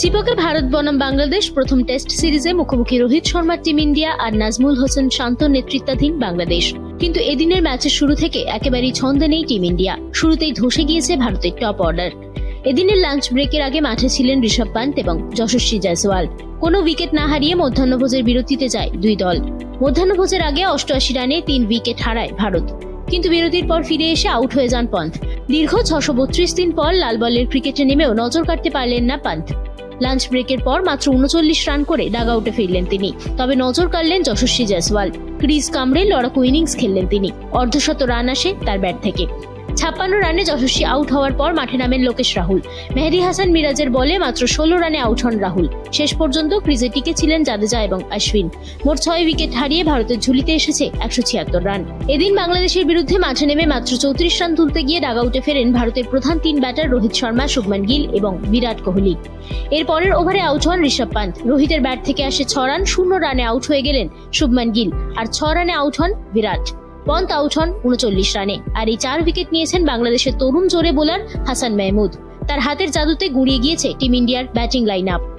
চিপকে ভারত বনাম বাংলাদেশ প্রথম টেস্ট সিরিজে মুখোমুখি রোহিত শর্মার টিম ইন্ডিয়া আর নাজমুল হোসেন শান্ত নেতৃত্বাধীন বাংলাদেশ। কিন্তু এদিনের ম্যাচের শুরু থেকে একেবারেই ছন্দে নেই টিম ইন্ডিয়া। শুরুতেই ধসে গিয়েছে ভারতের টপ অর্ডার। এদিনের লাঞ্চ ব্রেকের আগে মাঠে ছিলেন ঋষভ পান্ত এবং যশস্বী জয়সওয়াল। কোনো উইকেট না হারিয়ে মধ্যাহ্নভোজের বিরতিতে যায় দুই দল। মধ্যাহ্নভোজের আগে অষ্টআশি রানে তিন উইকেট হারায় ভারত। কিন্তু বিরতির পর ফিরে এসে আউট হয়ে যান পন্থ দীর্ঘ ছশো দিন পর লাল বলের ক্রিকেটে নেমেও নজর কাটতে পারলেন না পান্ত। লাঞ্চ ব্রেকের পর মাত্র উনচল্লিশ রান করে ডাগ আউটে ফিরলেন তিনি। তবে নজর কাড়লেন যশস্বী জয়সওয়াল। ক্রিজ কামড়ে লড়াকু ইনিংস খেললেন তিনি। অর্ধশত রান আসে তার ব্যাট থেকে। ছাপ্পান্ন রানে যশস্বী আউট হওয়ার পর মাঠে নামেন লোকেশ রাহুল। মেহেদি হাসান মিরাজের বলে মাত্র ষোলো রানে আউট হন রাহুল। শেষ পর্যন্ত ক্রিজে টিকে ছিলেন জাদেজা এবং অশ্বিন। মোট ছয় উইকেট হারিয়ে ভারতের ঝুলিতে এসেছে একশো ছিয়াত্তর রান। এদিন বাংলাদেশের বিরুদ্ধে মাঠে নেমে মাত্র চৌত্রিশ রান তুলতে গিয়ে ডাগ আউটে ফেরেন ভারতের প্রধান তিন ব্যাটার রোহিত শর্মা, শুভমান গিল এবং বিরাট কোহলি। এর পরের ওভারে আউট হন ঋষভ পান্ত। রোহিতের ব্যাট থেকে আসে ছ রান, শূন্য রানে আউট হয়ে গেলেন শুভমান গিল। আর ছ রানে আউট হন বিরাট। আউট হন উনচল্লিশ রানে। আর এই চার উইকেট নিয়েছেন বাংলাদেশের তরুণ জোরে বোলার হাসান মেহমুদ। তার হাতের জাদুতে গুঁড়িয়ে গিয়েছে টিম ইন্ডিয়ার ব্যাটিং লাইন আপ